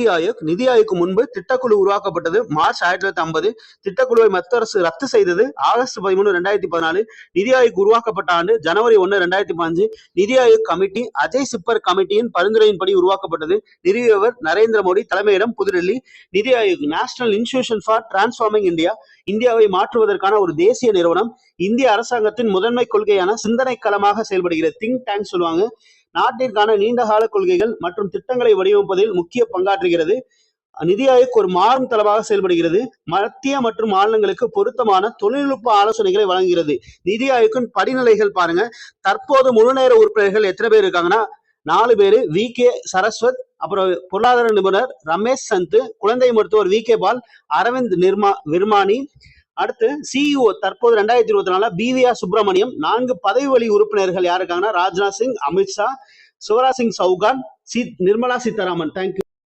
நிதி ஆயோக் நிதி ஆயோக் முன்பு திட்டக்குழு உருவாக்கப்பட்டது. மார்ச் ஆயிரத்தி தொள்ளாயிரத்தி ஐம்பது திட்டக்குழுவை மத்திய அரசு ரத்து செய்தது. ஆகஸ்ட் பதிமூணு ரெண்டாயிரத்தி பதினாலு நிதி ஆயோக் உருவாக்கப்பட்ட ஆண்டு ஜனவரி ஒன்னு ரெண்டாயிரத்தி பதினஞ்சு நிதி ஆயோக் கமிட்டி அஜய் சிப்பர் கமிட்டியின் பரிந்துரையின்படி உருவாக்கப்பட்டது. நிறுவியவர் நரேந்திர மோடி தலைமையிடம் புதுடெல்லி NITI Aayog national institution for transforming India இந்தியாவை மாற்றுவதற்கான ஒரு தேசிய நிறுவனம். இந்திய அரசாங்கத்தின் முதன்மை கொள்கையான சிந்தனை களமாக செயல்படுகிறது. திங்க் டேங்க் சொல்லுவாங்க. நாட்டிற்கான நீண்டகால கொள்கைகள் மற்றும் திட்டங்களை வடிவமைப்பதில் முக்கிய பங்காற்றுகிறது. நிதி ஆயோக் ஒரு மாறும் தளமாக செயல்படுகிறது. மத்திய மற்றும் மாநிலங்களுக்கு பொருத்தமான தொழில்நுட்ப ஆலோசனைகளை வழங்குகிறது. நிதி ஆயோக்கின் படிநிலைகள் பாருங்க. தற்போது முழுநேர உறுப்பினர்கள் எத்தனை பேர் இருக்காங்கன்னா? நாலு பேரு. வி. கே. சரஸ்வத் அப்புறம் பொருளாதார நிபுணர் ரமேஷ் சந்த் குழந்தை மருத்துவர் வி. கே. பால் அரவிந்த் நிர்மா விர்மானி அடுத்து சிஇஓ தற்போது ரெண்டாயிரத்தி இருபத்தி நாலுல பிவிஆர் சுப்பிரமணியம். நான்கு பதவி வழி உறுப்பினர்கள் யார் இருக்காங்கன்னா ராஜ்நாத் சிங் அமித்ஷா சிவராஜ் சிங் சௌகான் சி நிர்மலா சீதாராமன். தேங்க்யூ